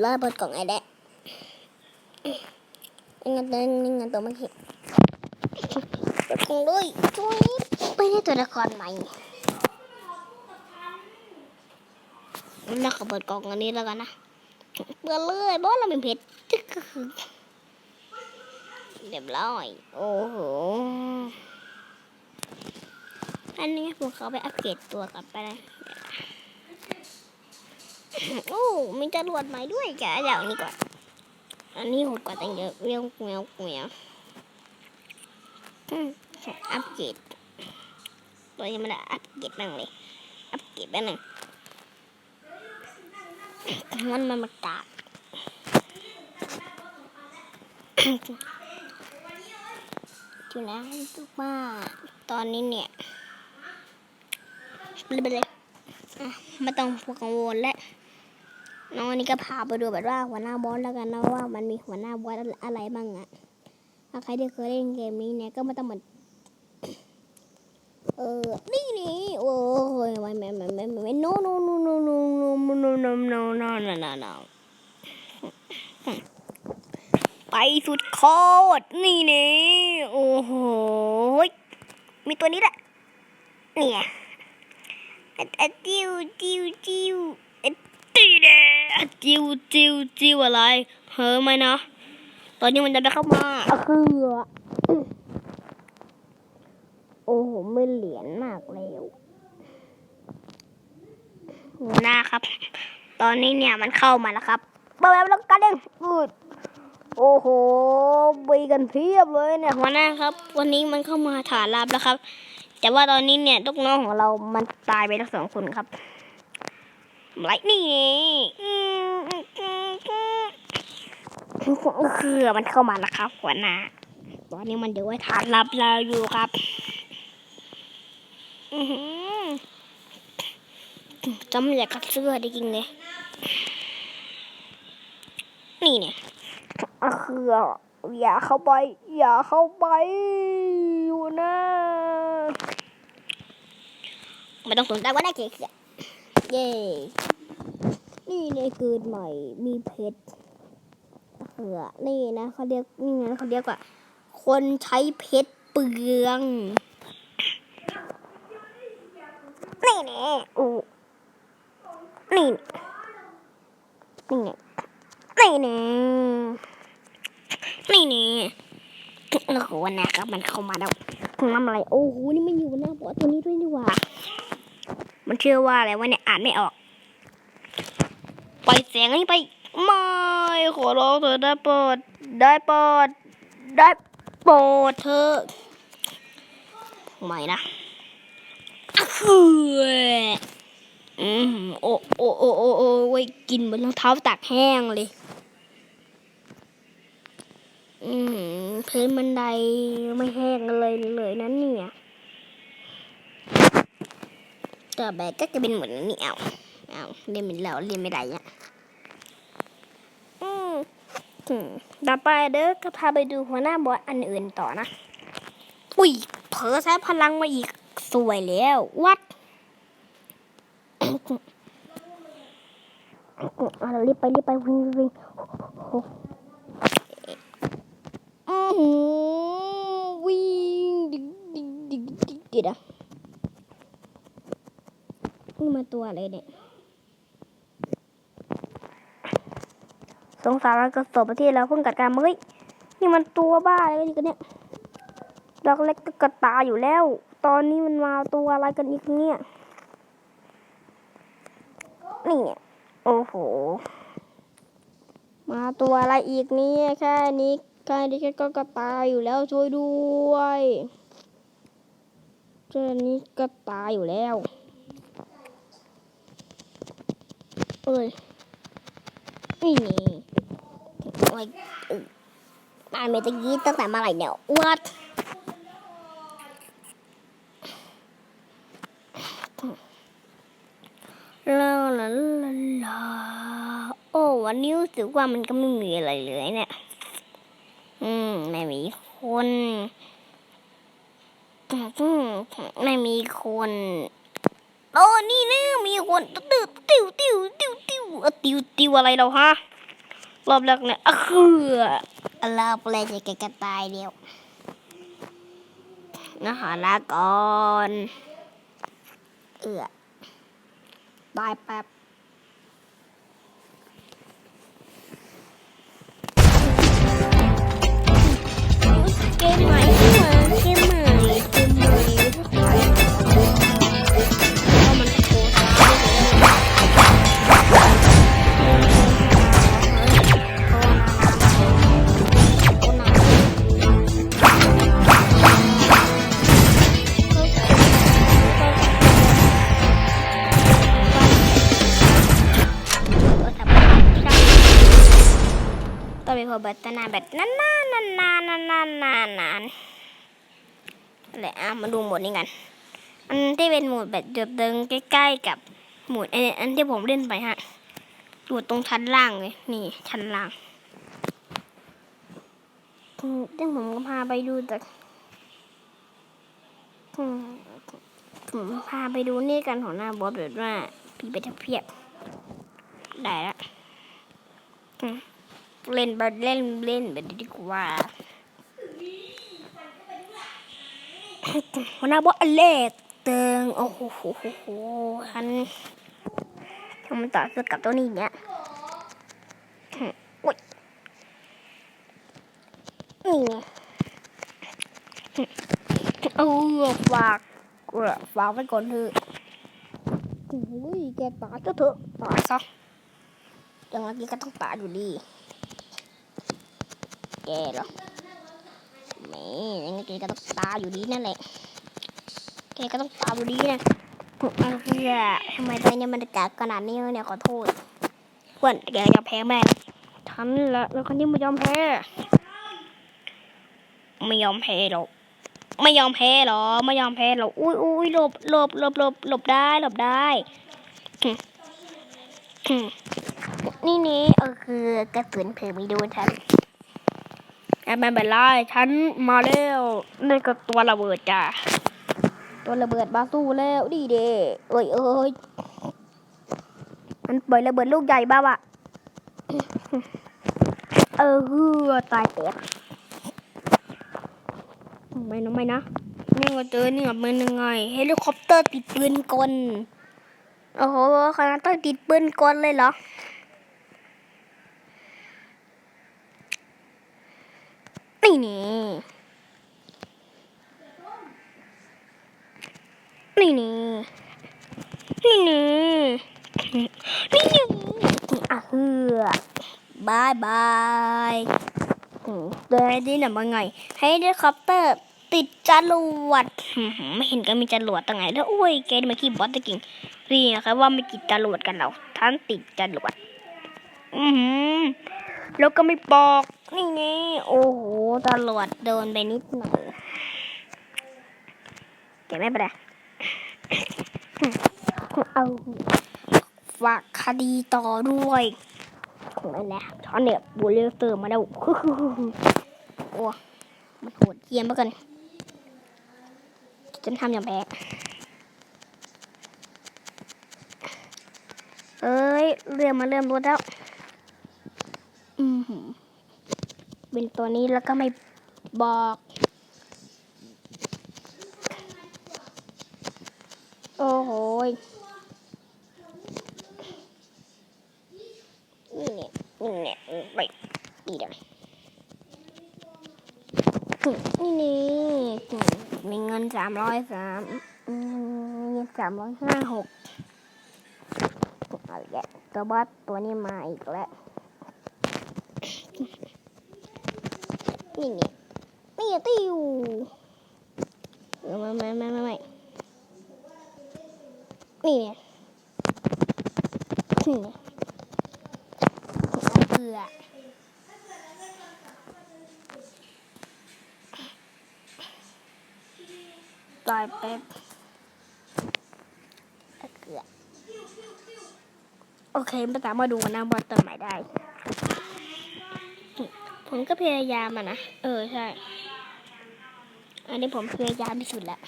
จิบล้อเปิดกล่องไอ้แดะนี่ไงตัวนี่ไงตัวเมื่อกี้เปิดกล่องด้วยช่วยไม่ใช่ตัวละครใหม่แล้วก็เปิดกล่องอันนี้แล้วกันนะเปิดเลยบอสเราเป็นเพชรเรียบร้อย โอ้โห อันนี้ผมเขาไปอัปเกรดตัวกลับไปเลย โอ้มีจรวดใหมด้วยแกอย่างนี้ก่อน อันนี้โหดกว่าตั้งเยอะเรียวเมียวเมียวอัปเกรดตัวยังไม่ได้อัปเกรดบ้างเลย อัปเกรดบ้างหนึ่งมันมันมากาดจุนะทุกว่าตอนนี้เนี่ยไปเลยไม่ต้องกังวลแล้ว น้องอันนี้ก็พาไปดูแบบว่าหัวหน้าบอสแล้วกันนะว่ามันมีหัวหน้าบอสอะไรบ้างอะถ้าใครที่เคยเล่นเกมนี้เนี่ยก็ไม่ต้องเหมือนเออนี่นี่โอ้ยไม่ไม่ไม่ไม่ไม่ no no no no no no no no no no no no no no ไปสุดโคตรนี่นี่โอ้โหมีตัวนี้แหละเนี่ยอะจิ้วจิ้วจิ้ว จิ้วจิ้วจิ้วอะไรเฮ้ยไหมนะตอนนี้มันจะไปเข้ามาอะคืออื้อโอ้โหไม่เหรียญมากแล้วหัวหน้าครับ ตอนนี้เนี่ยมันเข้ามาแล้วครับเปิดแล้วกันเองอืดโอ้โหบีกันเพียบเลยเนี่ยหัวหน้าครับ วันนี้มันเข้ามาฐานลับแล้วครับ แต่ว่าตอนนี้เนี่ยลูกน้องของเรามันตายไปทั้งสองคนครับ ไลท์นี่อืมอืมอืมอืมคือมันเข้ามาแล้วครับหัวหน้าตอนนี้มันเดี๋ยวไว้ฐานรับเราอยู่ครับ อือหือจำไม่อยากกัดเสื้อได้จริงเลย นี่เนี่ยคืออย่าเข้าไป อย่าเข้าไปอยู่นะไม่ต้องสนใจว่าได้เกียร์ เย้ นี่ในเกิดใหม่มีเพชรเหือนี่นะเขาเรียกนี่นะเขาเรียกว่า คนใช้เพชรเปลืองนี่แน่อูนี่นี่แน่นี่แน่นี่แน่โอ้โหนะครับมันเข้ามาแล้วทำอะไร โอ้โห นี่มันอยู่หน้าบอสตัวนี้ด้วยนี่หว่า มันเชื่อว่าอะไรวะเนี่ยอ่านไม่ออก ปล่อยเสียงนี้ไป ไม่ขอร้องเธอได้โปรดได้โปรดได้โปรดเธอไม่นะอะคืออืมโอ้โอ้โอ้โอ้โอ้เว้ยกินเหมือนรองเท้าตากแห้งเลย อืมพื้นบันไดไม่แห้งเลยเลยนั้นเนี่ย ต่อไปก็จะเป็นเหมือนนี่เอาเอาเรียนไม่แล้วเรียนไม่ได้อืมอืมต่อไปเด้อก็พาไปดูหัวหน้าบอสอันอื่นต่อนะ อุ้ยเผลอใช้พลังมาอีกสวยแล้ววัดอะเรารีบไปรีบไปวิ่งวิ่งวิ่งโอ้โหอือหือวิ่งดิกดิกดิกดิกดิกอะ นี่มาตัวอะไรเนี่ย สงสารกระสบประเทศเราเพิ่งกัดการมาเฮ้ยนี่มันตัวบ้าอะไรกันเนี่ยเราเล็กก็กระตายอยู่แล้ว ตอนนี้มันมาตัวอะไรกันอีกเนี่ย นี่เนี่ยโอ้โห มาตัวอะไรอีกเนี่ยแค่นี้แค่นี้ก็กระตายอยู่แล้วช่วยด้วยแค่นี้ก็ตายอยู่แล้ว เอ้ยนี่นี่โอ้ยเออตายเมตะกี้ตั้งแต่เมื่อไหร่เนี่ยวัดลาลาลาลาโอ้วันนี้รู้สึกว่ามันก็ไม่มีอะไรเลยเนี่ย อืม ไม่มีคนอืมไม่มีคน โอ้นี่นะมีคนติวติวติวติวติวอ่อติวติวอะไรเราฮะรอบแรกเนี่ยอะคือรอบแรกจะแกกระตายเดียวนะหาลาก่อนเอือตายแป๊บ บิดตนาแบบนานๆนานๆนานนานนานๆนานแหละอะมาดูโหมดนี้กัน อันที่เป็นโหมดแบบเดิมเดินใกล้ๆกับโหมดอันที่ผมเล่นไปฮะอยู่ตรงชั้นล่างเลยนี่ชั้นล่างอืมซึ่งผมก็พาไปดูแต่ผมพาไปดูนี่กันของหน้าบอสแบบว่าปีไปจะเพียบ ได้ละ เล่นไปเล่นเล่นแบบดีกว่าหัวหน้าบอสอันแรกเติงโอ้โหโหโหโหอันทำมันต่อสู้กับตัวนี้เนี่ยอุ้ยนี่เอาฝากฝากไว้ก่อนเถอะโอ้ยแกตายก็เถอะตายซะยังไงแกก็ต้องตายอยู่ดี กเหรอแม่ยังไงแกก็ต้องตายอยู่ดีนั่นแหละ แกก็ต้องตามดูดีนะเอาเพื่อทำไมตอนนี้มันกากขนาดนี้เนี่ยขอโทษเพื่อนแกจะแพ้แม่ทันละแล้วคนนี้ไม่ยอมแพ้ ไม่ยอมแพ้หรอกไม่ยอมแพ้หรอ ไม่ยอมแพ้หรอ อุ้ยอุ้ยหลบหลบหลบหลบหลบได้หลบได้ นี่นี่เออคือกระสุนเพิ่มมีดูฉัน อ่ไม่เป็นไรฉันมาแล้วนี่ก็ตัวระเบิดจ้ะตัวระเบิดมาสู้แล้วดีเด้เอ้ยเอ้ยมันปล่อยระเบิดลูกใหญ่บ้าวะเออฮือตายเต็ดไม่นะไม่นะนี่ก็เจอนี่กับมันยังไงเฮลิคอปเตอร์ติดปืนกลโอ้โหขนาดต้องติดปืนกลเลยเหรอ นี่นี่นี่นี่นี่นี่นี่นี่อะเฮือบายบายอืมเดินดีหน่อยว่าไงให้เฮลิคอปเตอร์ ติดจรวดไม่เห็นก็มีจรวดตั้งไงแล้วโอ้ยแกมาขี้บอสตะกิงเรียกครับว่าไม่ติดจรวดกันเราท่านติดจรวด อือหือ แล้วก็ไม่บอก นี่ไงโอ้โหจรวดโดนไปนิดหน่อยแต่ไม่เป็นไรเอาฝากคดีต่อด้วยนั่นแหละตอนเนี่ยบูเลเตอร์มาแล้วโอ้มันโหดเยี่ยมมากกันจนทำอย่างแพ้เอ้ย เรือมาเริ่มรถแล้ว อืมหือเป็นตัวนี้แล้วก็ไม่บอก โอ้โหนี่เนี่ยนี่เนี่ยไปดีเดี๋ยนี่นี่มีเงินสามร้อยสามเงินสามร้อยห้าหกเอาแล้วตัวบอสตัวนี้มาอีกแล้ว นี่เนี่ยนี่ติ้วเออไม่ไม่ไม่ไม่ไม่นี่เนี่ยนี่เนี่ยเกลือตายแป๊บเกลือโอเคมาตามมาดูกันนะว่าเติมใหม่ได้ ผมก็พยายามอะนะ เออใช่ อันนี้ผมพยายามที่สุดแล้ว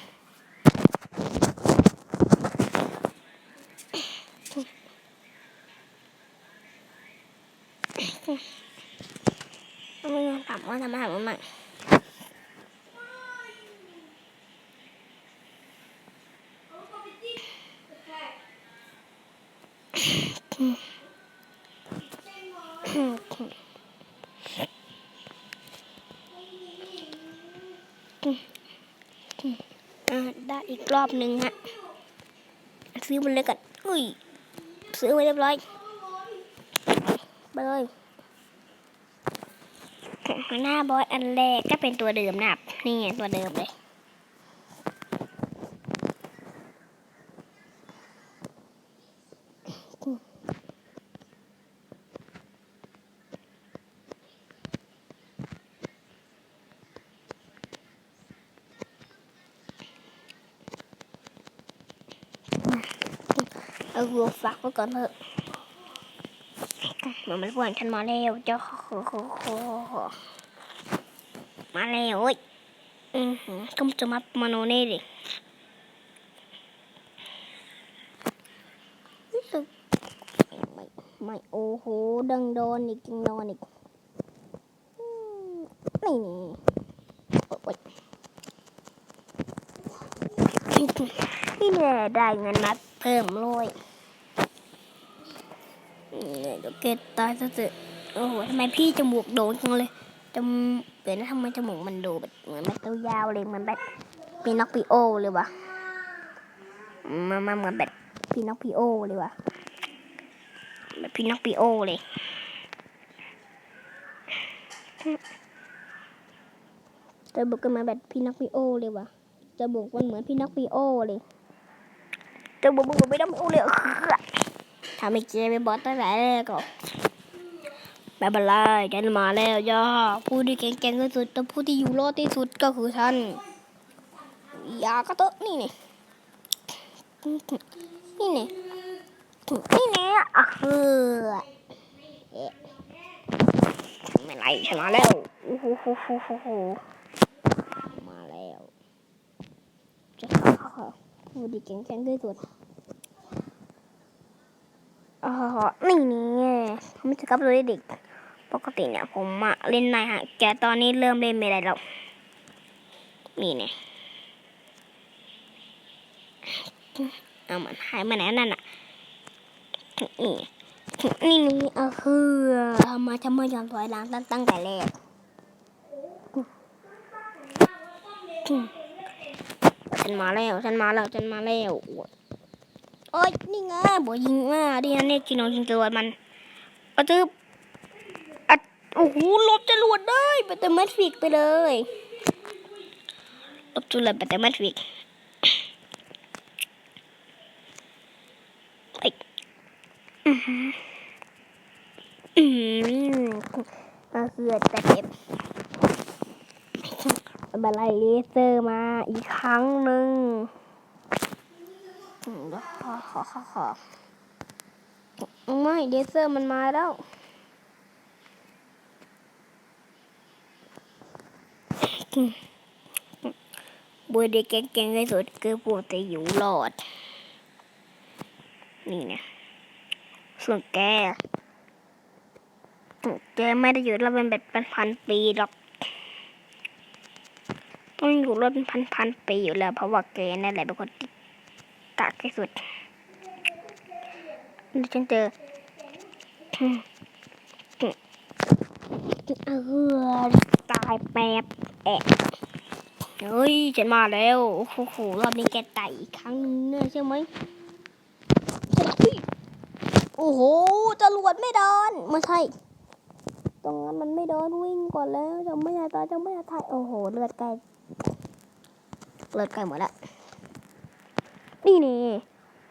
ไม่งั้นถามว่าทำไมถามว่ามันอ่าได้อีก รอบหนึ่งฮะ ซื้อมันเลยกันอุ้ย ซื้อไว้เรียบร้อยไปเลยหน้าบอยอันแรกก็เป็นตัวเดิมนะครับนี่ไงตัวเดิมเลย เอาวัวฝากไว้ก่อนเถอะมันมันเพื่อนฉันมาแล้วเจ้ามาแล้วเว้ยอือหือก็จะมามาโนเน่ดิรู้สึกไม่ไม่โอ้โหดังโดนอีกดังโดนอีกอืมนี่นี่โอ๊ยนี่แน่ได้เงินมาเพิ่มเลย เนี่ยเดี๋ยวเกตตายซะเถอะโอ้โหทำไมพี่จมูกโด่งจังเลยจมเดี๋ยวนะทำไมจมูกมันโด่งแบบเหมือนแบบยาวเลยเหมือนแบบปีนอกปีโอเลยวะมามาเหมือนแบบปีนอกปีโอเลยวะแบบปีนอกปีโอเลยจมูกก็มือนแบบพี่นอกปีโอเลยวะจมูกมันเหมือนพี่นอกปีโอเลยจมูกมันเหมือนพี่นอกปีโอเลย ถ้าไม่เจอไปบอสตั้งแต่แรกก็ไม่เป็นไรฉันมาแล้วย่าผู้ที่เก่งๆที่สุดแต่ผู้ที่อยู่รอดที่สุดก็คือฉันอยากระตอะนี่นี่นี่นี่นี่นี่อะเฮ้อไม่ไรฉันมาแล้วโอ้โหโหโหโหโหมาแล้วจะผู้ที่เก่งๆที่สุด อ๋อนี่นี่ไม่ใช่ครับตัวเด็ก ปกติเนี่ยผมอะเล่นในฮะแกตอนนี้เริ่มเล่นไม่ได้แล้ว นี่เนี่ยเอามันหายมาไหนนั่นน่ะ นี่นี่นี่เออคือทำไมทำไมยอมถอยหลังตั้งตั้งแต่แรกฉันมาแล้วฉันมาแล้วฉันมาแล้ว โอ๊ยนี่ไงบอยิงมาดิฮันเนี่ยกินน้องยิงจรวดมันกระตืบอัดโอ้โหลบจรวดได้ไปแต่แมทฟิกไปเลยลบจรวดไปแต่แมทฟิกไออือหืออืมก็คือแต่เก็บบันไลเลเซอร์มาอีกครั้งหนึ่ง ขอขอขอขอไม่เดเซอร์มันมาแล้วบัวเด็กเก่งที่สุดคือพวกจะอยู่รอด นี่เนี่ยส่วนแก แกไม่ได้อยู่รอดเป็นแบบเป็นพันปีหรอกต้องอยู่รอดเป็นพันพันปีอยู่แล้วเพราะว่าแกนั่นแหละเป็นคนที่ กากที่สุดนี่ฉันเจอเออตายแป๊บแอะเฮ้ยฉันมาแล้วโอ้โหรอบนี้แกไต่อีกครั้งนึงเนี่ยใช่ไหมเฮ้ยโอ้โหจรวดไม่โดนไม่ใช่ ตรงนั้นมันไม่โดนวิ่งก่อนแล้วจะไม่อยากตายจะไม่อยากตายโอ้โหเลือดไกลเลือดไกลหมดละ นี่นี่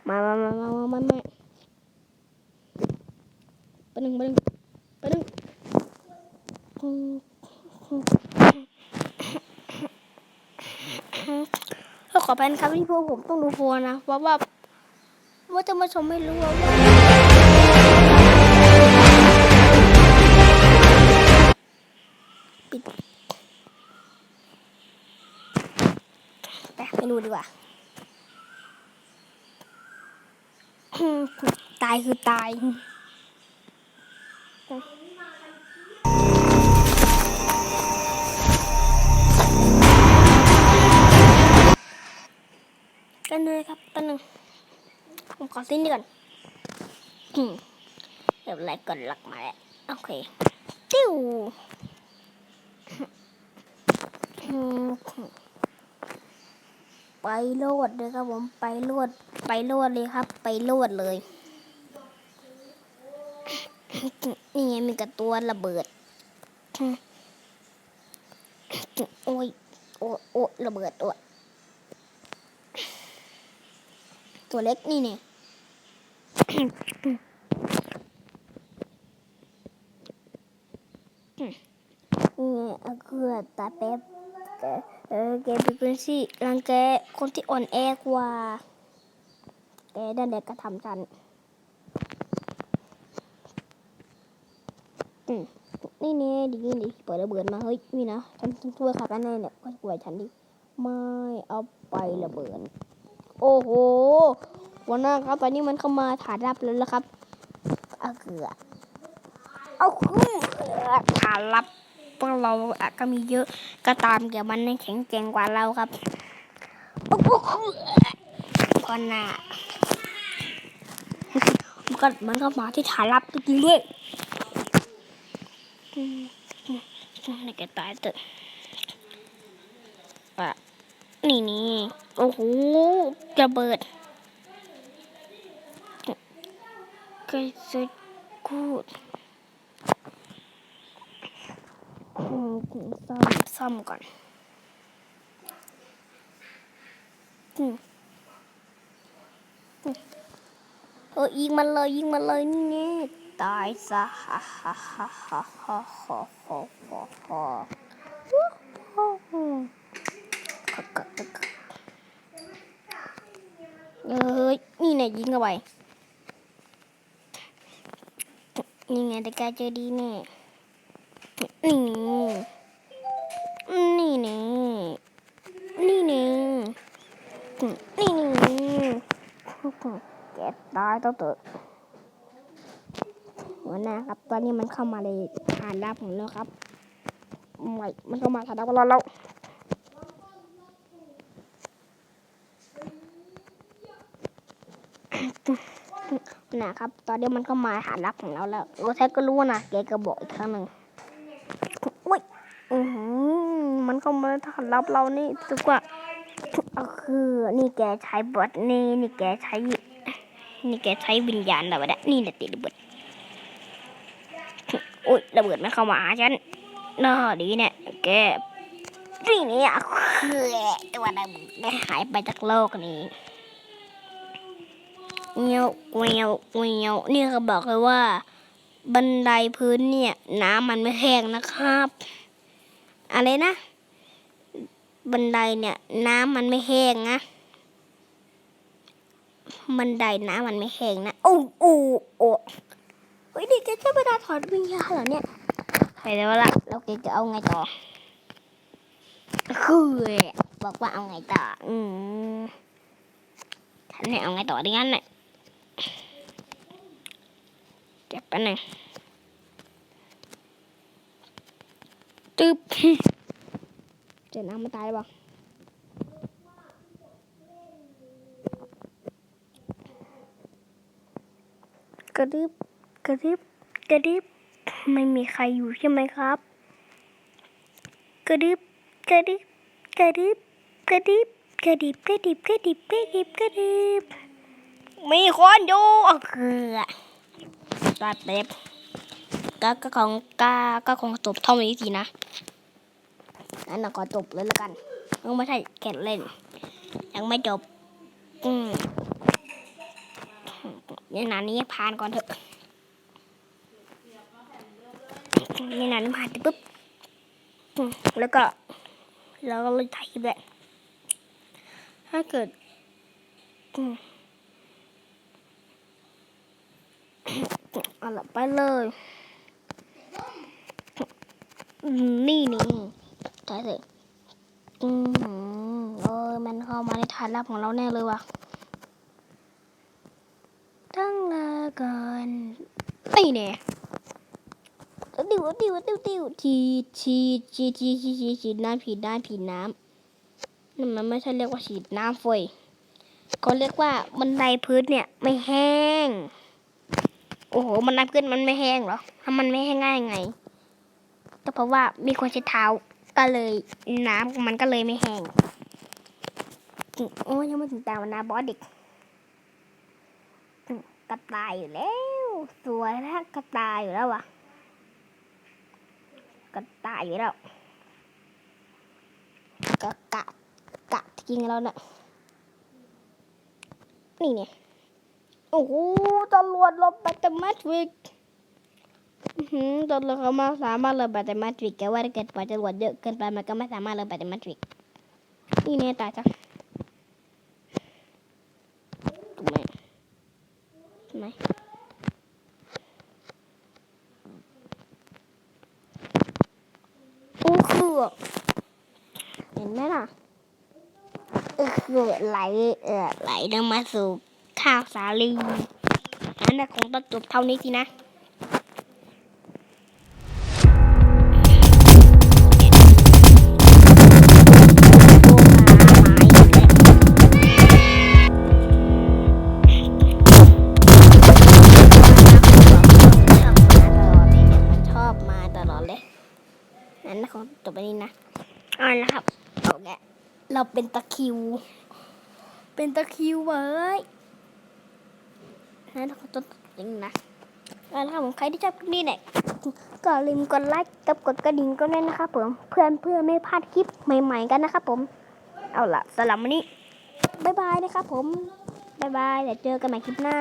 มามามามามามามาไปหนึ่งไปหนึ่งไปหนึ่งก็ขอเป็นครับที่พวกผมต้องดูโฟนนะเพราะว่าว่าจะมาชมไม่รู้ว่าปิดไปไปดูดีกว่า ตายคือตายกันเลยครับตัวหนึ่งผมขอสิ้นเดีก่อนเดี๋ยวไล่ก่อนหลักมาแล้ว โอเค ติ้วไปโลดเลยครับผม ไปโลด ไปโลดเลยครับ ไปโลดเลย นี่ไงมีกระตัวระเบิด โอ้ย โอ้โอ้ระเบิดตัว ตัวเล็กนี่เนี่ยนี่เอาเกลือตาเป๊บแกเออแกเป็นคนที่รังแกคนที่อ่อนแอกว่า แกนั่นแหละกระทำฉันอืมนี่เนี่ยดีนี่ดิเปิดระเบิดมาเฮ้ยนี่นะฉันช่วยขับกันแน่เนี่ยก็ช่วยฉันดิไม่เอาไประเบิด โอ้โหวันหน้าครับตอนนี้มันเข้ามาฐานรับแล้วละครับเอาเกลือเอาเกลือฐานรับพวกเราอาจก็มีเยอะก็ตามเดี๋ยวมันแข็งแกร่งกว่าเราครับโอ้โห ก่อนหน้ามันก็มันก็มาที่ฐานรับจริงด้วยอืมอืมอืมนี่แกตายเถอะอะนี่นี่โอ้โหระเบิดก็สุดกูดอืมซ่อมซ่อมก่อน อืมอืมเออยิงมันเลยยิงมันเลยนี่ไงตายซะฮ่าฮ่าฮ่าฮ่าฮ่าฮ่าฮ่าฮ่าฮ่าวู้ฮู้กักกักกักกักเอ้ยนี่ไงยิงเข้าไปนี่ไงแต่แกเจอดีแน่นี่นี่ ตายต้องเถอะหัวหน้าครับ ตอนนี้มันเข้ามาในฐานลับของเราครับไม่มันเข้ามาฐานลับของเราแล้วนะครับ ตอนนี้มันก็มาหารับของเราแล้วโรแท็กก็รู้นะแกก็บอกอีกครั้งหนึ่งอุ้ยอือหือมันก็มาหารับเรานี่ยสึกว่าเอาคือนี่แกใช้บอทนี่นี่แกใช้ นี่แกใช้วิญญาณอะไรวะเนี่ยนี่แหละติดระเบิดอุ้ยระเบิดไม่เข้ามาหาฉันน่าดีเนี่ยแกนี่นี่อะคือตัวระเบิดได้หายไปจากโลกนี้เงี้ยวเงี้ยวเงี้ยวนี่เขาบอกเลยว่า บันไดพื้นเนี่ย น้ำมันไม่แห้งนะครับ อะไรนะ บันไดเนี่ย น้ำมันไม่แห้งนะ บันไดน้ำมันไม่แห้งนะโอ้โอ้โอ้เฮ้ยเด็กจะใช้เวลาถอดวิญญาณเหรอเนี่ยไปแล้วละเราเกจะเอาไงต่อคือบอกว่าเอาไงต่อ อืมฉันเนี่ยเอาไงต่อดีงั้นเนี่ยเดี๋ยวแป๊บนึงตึ๊บเจอน้ำมันตายหรือเปล่า กระดึบกระดึบกระดึบไม่มีใครอยู่ใช่ไหมครับ กระดึบกระดึบกระดึบกระดึบกระดิบกระดิบกระดิบกระดิบกระดิบมีคนอยู่อะคือตาเต็บก็ก็คงก็ก็คงจบเท่านี้สินะงั้นเราก็จบเลยแล้วกันยังไม่ใช่แค่เล่น ยังไม่จบ อืม นี่นานนี้ผ่านก่อนเถอะนี่นานนี้ผ่านไปปุ๊บแล้วก็เราก็เลยถ่ายคลิปแหละถ้าเกิดอืมเอาละไปเลย นี่นี่ใช่เลยอืมเออมันเข้ามาในฐานลับของเราแน่เลยว่ะ ตั้งลาก่อนนี่เนี่ยติวติวติวติวทีทีทีทีทีทีฉีดน้ำฉีดน้ำฉีดน้ำนั่นมันไม่ใช่เรียกว่าฉีดน้ำเฟยเขาเรียกว่าบันไดพื้นเนี่ยไม่แห้ง โอ้โหบันไดพื้นมันไม่แห้งเหรอถ้ามันไม่แห้งง่ายไง ก็เพราะว่ามีคนใช้เท้าก็เลยน้ำมันก็เลยไม่แห้ง โอ้ยยังไม่ถึงตาวันนาบอสเด็กอืม กระต่ายอยู่แล้วสวยแล้วกระต่ายอยู่แล้ววะกระต่ายอยู่แล้วกะกะกะจริงแล้วเนี่ยนี่เนี่ยโอ้โหตำรวจลบแบตเตอร์แมทริกอือหือตอนเราเขามาสามารถระบายแต่มาตริกแต่ว่าเกิดปล่อยจรวดเยอะเกินไปมันก็ไม่สามารถระบายแต่มาตริกนี่เนี่ยตายจ้ะถูกไหมถูก ไหมอู้คือเห็นไหมล่ะเออคือไหลเออไหลลงมาสู่ข้าวสาลีอันนั้นคงต้องจบเท่านี้สินะ คิว เป็นตะคิวเว้ยนั้นของจบจริงนะเอาละครับผมใครที่ชอบคลิปนี้เนี่ยก็ลืมกดไลค์กับกดกระดิ่งก็ได้นะครับผมเพื่อนเพื่อไม่พลาดคลิปใหม่ ๆ กันนะครับผม เอาล่ะสำหรับวันนี้ บ๊ายบายนะครับผม บ๊ายบายเดี๋ยวเจอกันใหม่คลิปหน้า